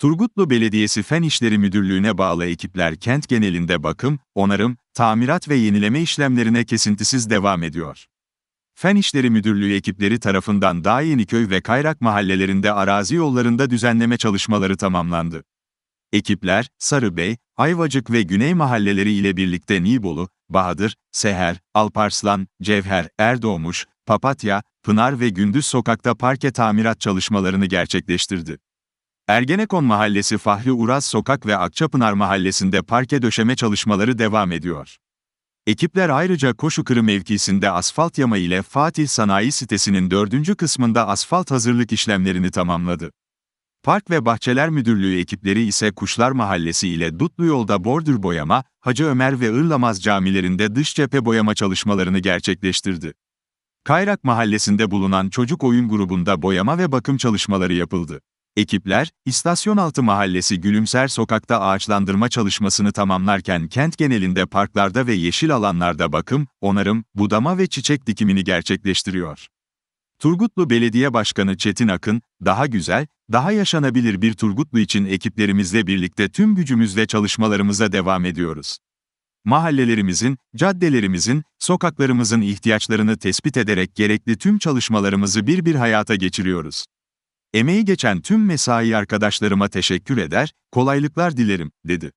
Turgutlu Belediyesi Fen İşleri Müdürlüğü'ne bağlı ekipler kent genelinde bakım, onarım, tamirat ve yenileme işlemlerine kesintisiz devam ediyor. Fen İşleri Müdürlüğü ekipleri tarafından Dağ Yeniköy ve Kayrak mahallelerinde arazi yollarında düzenleme çalışmaları tamamlandı. Ekipler, Sarıbey, Ayvacık ve Güney mahalleleri ile birlikte Nibolu, Bahadır, Seher, Alparslan, Cevher, Erdoğmuş, Papatya, Pınar ve Gündüz sokakta parke tamirat çalışmalarını gerçekleştirdi. Ergenekon Mahallesi Fahri Uraz Sokak ve Akçapınar Mahallesi'nde parke döşeme çalışmaları devam ediyor. Ekipler ayrıca Koşukırı mevkisinde asfalt yama ile Fatih Sanayi Sitesi'nin dördüncü kısmında asfalt hazırlık işlemlerini tamamladı. Park ve Bahçeler Müdürlüğü ekipleri ise Kuşlar Mahallesi ile Dutlu Yolda bordür boyama, Hacı Ömer ve Irlamaz camilerinde dış cephe boyama çalışmalarını gerçekleştirdi. Kayrak Mahallesi'nde bulunan çocuk oyun grubunda boyama ve bakım çalışmaları yapıldı. Ekipler, İstasyonaltı Mahallesi Gülümser Sokak'ta ağaçlandırma çalışmasını tamamlarken kent genelinde parklarda ve yeşil alanlarda bakım, onarım, budama ve çiçek dikimini gerçekleştiriyor. Turgutlu Belediye Başkanı Çetin Akın, daha güzel, daha yaşanabilir bir Turgutlu için ekiplerimizle birlikte tüm gücümüzle çalışmalarımıza devam ediyoruz. Mahallelerimizin, caddelerimizin, sokaklarımızın ihtiyaçlarını tespit ederek gerekli tüm çalışmalarımızı bir bir hayata geçiriyoruz. Emeği geçen tüm mesai arkadaşlarıma teşekkür eder, kolaylıklar dilerim, dedi.